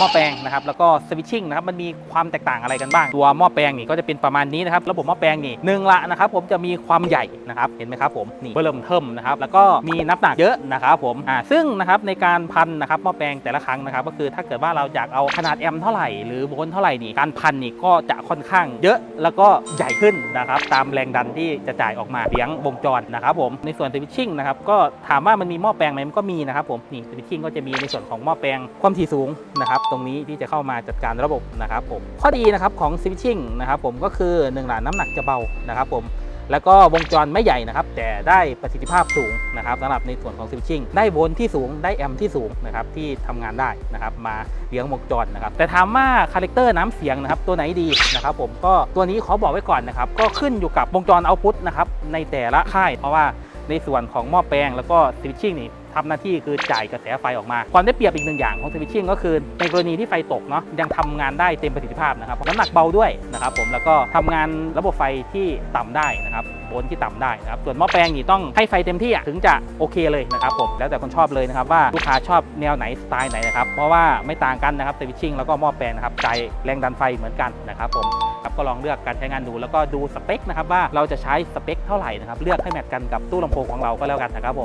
หม้อแปลงนะครับแล้วก็สวิตชิ่งนะครับมันมีความแตกต่างอะไรกันบ้าง ตัวหม้อแปลงนี่ก็จะเป็นประมาณนี้นะครับระบบหม้อแปลงนี่หนึ่งละนะครับผมจะมีความใหญ่นะครับเห็นไหมครับผมนี่เริ่มเทิมนะครับแล้วก็มีน้ำหนักเยอะนะครับผมอ่าซึ่งนะครับในการพันนะครับหม้อแปลงแต่ละครั้งนะครับก็คือถ้าเกิดว่าเราอยากเอาขนาดแอมเท่าไหร่หรือโวลต์เท่าไหร่นี่การพันนี่ก็จะค่อนข้างเยอะแล้วก็ใหญ่ขึ้นนะครับตามแรงดันที่จะจ่ายออกมาเลี้ยงวงจรนะครับผมในส่วนสวิตชิ่งนะครับก็ถามว่ามันมีหม้อแปลงไหมมันก็มีนะครับผมนี่สวิตชิ่งก็จะมีในส่วนของหม้อแปลงความถี่สูงนะครับตรงนี้ที่จะเข้ามาจัดการระบบนะครับผมข้อดีนะครับของสวิตชิ่งนะครับผมก็คือหนึ่งหลานน้ำหนักจะเบานะครับผมแล้วก็วงจรไม่ใหญ่นะครับ แต่ได้ประสิทธิภาพสูงนะครับสำหรับในส่วนของสวิตชิ่งได้โวลต์ที่สูงได้แอมป์ที่สูงนะครับที่ทำงานได้นะครับ มาเลี้ยงวงจรนะครับ แต่ถามว่าคาแรคเตอร์น้ำเสียงนะครับ ตัวไหนดีนะครับผมก็ตัวนี้ขอบอกไว้ก่อนนะครับ ก็ขึ้นอยู่กับวงจรเอาพุตนะครับในแต่ละค่าย เพราะว่าในส่วนของหม้อแปลงแล้วก็สวิตชิ่งนี่ ทำหน้าที่คือจ่ายกระแสไฟออกมา ความได้เปรียบอีกหนึ่งอย่างของสวิตชิ่งก็คือในกรณีที่ไฟตกเนาะยังทำงานได้เต็มประสิทธิภาพนะครับน้ำหนักเบาด้วยนะครับผมแล้วก็ทำงานระบบไฟที่ต่ำได้นะครับโวลต์ที่ต่ำได้นะครับส่วนหม้อแปลงนี่ต้องให้ไฟเต็มที่ถึงจะโอเคเลยนะครับผมแล้วแต่คนชอบเลยนะครับว่าลูกค้าชอบแนวไหนสไตล์ไหนนะครับเพราะว่าไม่ต่างกันนะครับสวิตชิ่งแล้วก็หม้อแปลงนะครับใจแรงดันไฟเหมือนกันนะครับผมครับก็ลองเลือกการใช้งานดูแล้วก็ดูสเปคนะครับว่าเราจะใช้สเปคเท่าไหร่นะครับเลือกให้แมทกันกับตู้ลำโพงของเราก็แล้วกันนะครับผม